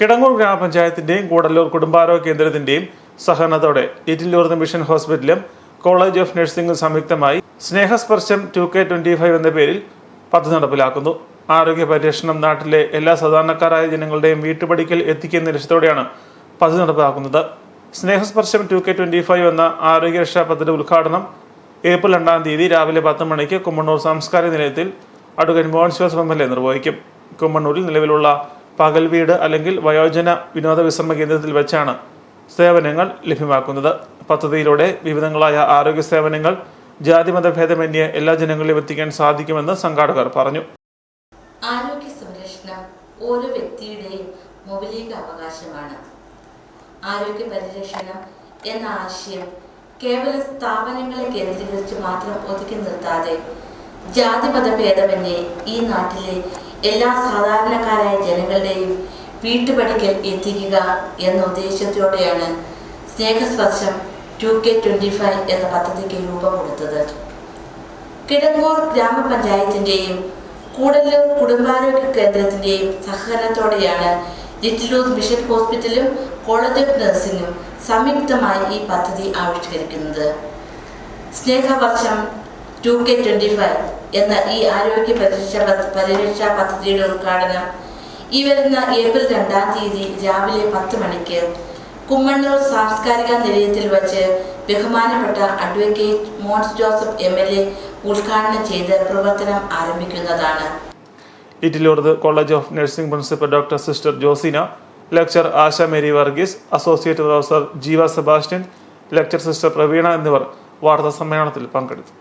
കിടങ്ങൂർ ഗ്രാമപഞ്ചായത്തിന്റെയും കൂടല്ലൂർ കുടുംബാരോഗ്യ കേന്ദ്രത്തിന്റെയും സഹകരണത്തോടെ ലിറ്റിൽ മിഷൻ ഹോസ്പിറ്റലും കോളേജ് ഓഫ് നഴ്സിംഗും സംയുക്തമായി Snehasparsham two K twenty five എന്ന പേരിൽ പദ്ധതി നടപ്പിലാക്കുന്നു. ആരോഗ്യ പരിരക്ഷണം നാട്ടിലെ എല്ലാ സാധാരണക്കാരായ ജനങ്ങളുടെയും വീട്ടുപടിക്കൽ എത്തിക്കുന്ന ലക്ഷ്യത്തോടെയാണ് പദ്ധതി നടപ്പിലാക്കുന്നത് Snehasparsham two K twenty five എന്ന ആരോഗ്യരക്ഷാ പദ്ധതി ഉദ്ഘാടനം ഏപ്രിൽ രണ്ടാം തീയതി രാവിലെ പത്ത് മണിക്ക് കുമ്മണ്ണൂർ സാംസ്കാരിക നിലയത്തിൽ അഡ്വക്കേറ്റ് മോഹൻ ശിവസ് എം എൽ എ നിർവഹിക്കും. കുമ്മണ്ണൂരിൽ നിലവിലുള്ള പകൽ വീട് അല്ലെങ്കിൽ വയോജന വിനോദ വിശ്രമ കേന്ദ്രത്തിൽ വെച്ചാണ് സേവനങ്ങൾ ലഭ്യമാക്കുന്നത്. പദ്ധതിയിലൂടെ വിവിധങ്ങളായ ആരോഗ്യ സേവനങ്ങൾ ജാതിമതഭേദമന്യേ എല്ലാ ജനങ്ങളിലും എത്തിക്കാൻ സാധിക്കുമെന്ന് സംഘാടകർ പറഞ്ഞു. ആരോഗ്യ സംരക്ഷണം ഓരോ വ്യക്തിയുടെയും മൗലിക അവകാശമാണ്. ആരോഗ്യ പരിരക്ഷണം എന്ന ആശയം കേവലം സ്ഥാപനങ്ങളെ കേന്ദ്രീകരിച്ച് മാത്രം ഒതുക്കി നിർത്താതെ ജാതിമത ഭേദമന്യേ ഈ നാട്ടിലെ എല്ലാ സാധാരണക്കാരായ ജനങ്ങളുടെയും വീട്ടുപടിക്കൽ എത്തിക്കുക എന്ന ഉദ്ദേശത്തോടെയാണ് Snehasparsham two K twenty five എന്ന പദ്ധതിക്ക് രൂപം കൊടുത്തത് കിടങ്ങൂർ ഗ്രാമപഞ്ചായത്തിന്റെയും കൂടല്ലൂർ കുടുംബാരോഗ്യ കേന്ദ്രത്തിന്റെയും സഹകരണത്തോടെയാണ് ലിറ്റിലൂർ മിഷൻ ഹോസ്പിറ്റലും കോളേജ് ഓഫ് നഴ്സിംഗും സംയുക്തമായി ഈ പദ്ധതി ആവിഷ്കരിക്കുന്നത്. സ്നേഹവർഷം ടു കെ ട്വന്റി ഫൈവ് എന്ന ഈ ആരോഗ്യ പരിരക്ഷ പരിരക്ഷാ പദ്ധതിയുടെ ഉദ്ഘാടനം ഈ വരുന്ന ഏപ്രിൽ രണ്ടാം തീയതി രാവിലെ പത്ത് മണിക്ക് കുമ്മണ്ണൂർ സാംസ്കാരിക നിലയത്തിൽ വച്ച് ബഹുമാനപ്പെട്ട advocate Mons Joseph M L A ഉദ്ഘാടനം ചെയ്ത് പ്രവർത്തനം ആരംഭിക്കുന്നതാണ്. Little college of nursing principal doctor sister Josina lecture Asha Mary Varghese associate professor Jeeva Sebastian lecture sister Praveena എന്നിവർ വാർത്താ സമ്മേളനത്തിൽ പങ്കെടുത്തു.